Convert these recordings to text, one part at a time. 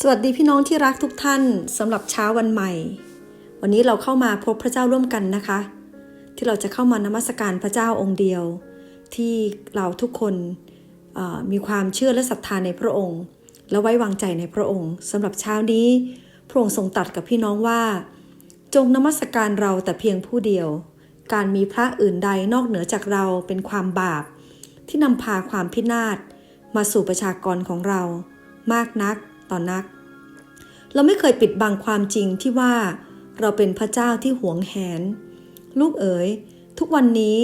สวัสดีพี่น้องที่รักทุกท่านสำหรับเช้าวันใหม่ วันนี้เราเข้ามาพบพระเจ้าร่วมกันนะคะ ที่เราจะเข้ามานมัสการพระเจ้าองค์เดียว ที่เราทุกคนมีความเชื่อและศรัทธาในพระองค์ และไว้วางใจในพระองค์สำหรับเช้านี้พระองค์ทรงตรัสกับพี่น้องว่า จงนมัสการเราแต่เพียงผู้เดียว การมีพระอื่นใดนอกเหนือจากเราเป็นความบาป ที่นำพาความพินาศมาสู่ประชากรของเรา มากนัก ต่อนนัก เราไม่เคยปิดบังความจริงที่ว่าเราเป็นพระเจ้าที่หวงแหน ลูกเอ๋ย ทุกวันนี้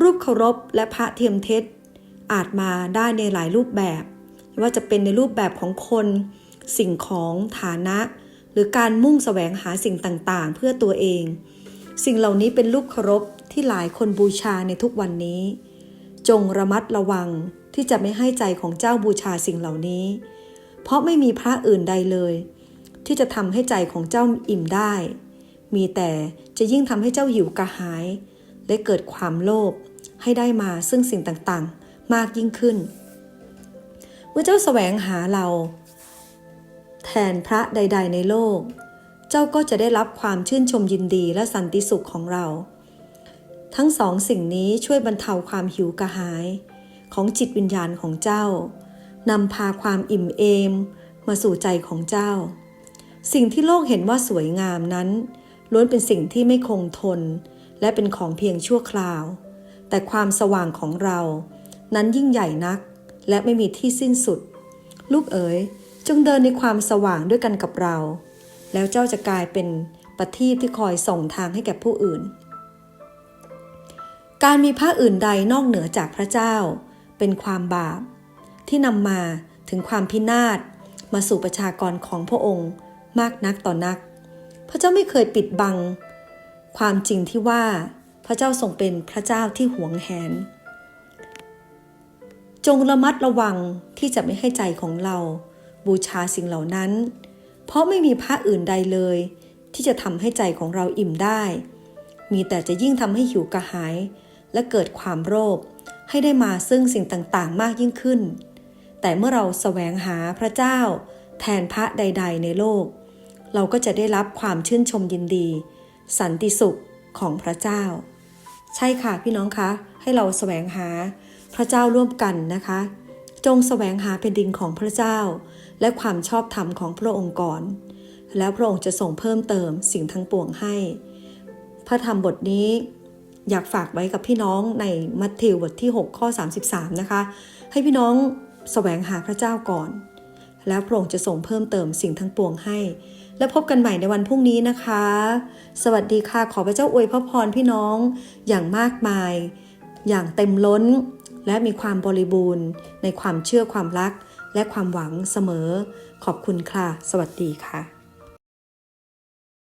รูปเคารพและพระเทียมเท็จ อาจมาได้ในหลายรูปแบบ ว่าจะเป็นในรูปแบบของคน สิ่งของฐานะ หรือการมุ่งแสวงหาสิ่งต่างๆ เพื่อตัวเอง สิ่งเหล่านี้เป็นรูปเคารพที่หลายคนบูชาในทุกวันนี้ จงระมัดระวังที่จะไม่ให้ใจของเจ้าบูชาสิ่งเหล่านี้ เพราะไม่มีพระอื่นใดเลย ที่จะทำให้ใจของเจ้าอิ่มได้ มีแต่จะยิ่งทำให้เจ้าหิวกระหาย และเกิดความโลภให้ได้มาซึ่งสิ่งต่างๆ มากยิ่งขึ้น เมื่อเจ้าแสวงหาเรา แทนพระใด ๆ ในโลก เจ้าก็จะได้รับความชื่นชมยินดีและสันติสุขของเรา ทั้งสองสิ่งนี้ช่วยบรรเทาความหิวกระหาย ของจิตวิญญาณของเจ้า นำพาความอิ่มเอม มาสู่ใจของเจ้า สิ่งที่โลกเห็นว่าสวยงามนั้น ล้วนเป็นสิ่งที่ไม่คงทน และเป็นของเพียงชั่วคราว แต่ความสว่างของเรา นั้นยิ่งใหญ่นัก และไม่มีที่สิ้นสุด ลูกเอ๋ยจงเดินในความสว่างด้วยกันกับเรา แล้วเจ้าจะกลายเป็นประทีปที่คอยส่งทางให้แก่ผู้อื่น การมีพระอื่นใดนอกเหนือจากพระเจ้า เป็นความบาป ที่นำมาถึงความพินาศมาสู่ประชากรของพระองค์มากนักต่อนนัก พระเจ้าไม่เคยปิดบัง ความจริงที่ว่าพระเจ้าทรงเป็นพระเจ้าที่หวงแหน จงระมัดระวังที่จะไม่ให้ใจของเราบูชาสิ่งเหล่านั้น เพราะไม่มีพระอื่นใดเลย ที่จะทำให้ใจของเราอิ่มได้ มีแต่จะยิ่งทำให้หิวกระหาย และเกิดความโลภให้ได้มาซึ่งสิ่งต่างๆ มากยิ่งขึ้น แต่เมื่อเราแสวงหาพระเจ้า แทนพระใด ๆ ในโลก เราก็จะได้รับความชื่นชมยินดี สันติสุขของพระเจ้า ใช่ค่ะพี่น้องคะให้เราแสวงหาพระเจ้าร่วมกันนะคะ จงแสวงหาแผ่นดินของพระเจ้า และความชอบธรรมของพระองค์ก่อน แล้วพระองค์จะส่งเพิ่มเติมสิ่งทั้งปวงให้ พระธรรมบทนี้อยากฝากไว้กับพี่น้องในมัทธิวบทที่ 6 ข้อ 33 นะคะ ให้พี่น้อง สวงหาพระเจ้าก่อน แล้วพระองค์จะส่งเพิ่มเติมสิ่งทั้งปวงให้ และพบกันใหม่ในวันพรุ่งนี้นะคะ สวัสดีค่ะขอพระเจ้าอวยพระพรพี่น้องอย่างมากมาย อย่างเต็มล้น และมีความบริบูรณ์ ในความเชื่อความรัก และความหวังเสมอ ขอบคุณค่ะ สวัสดีค่ะ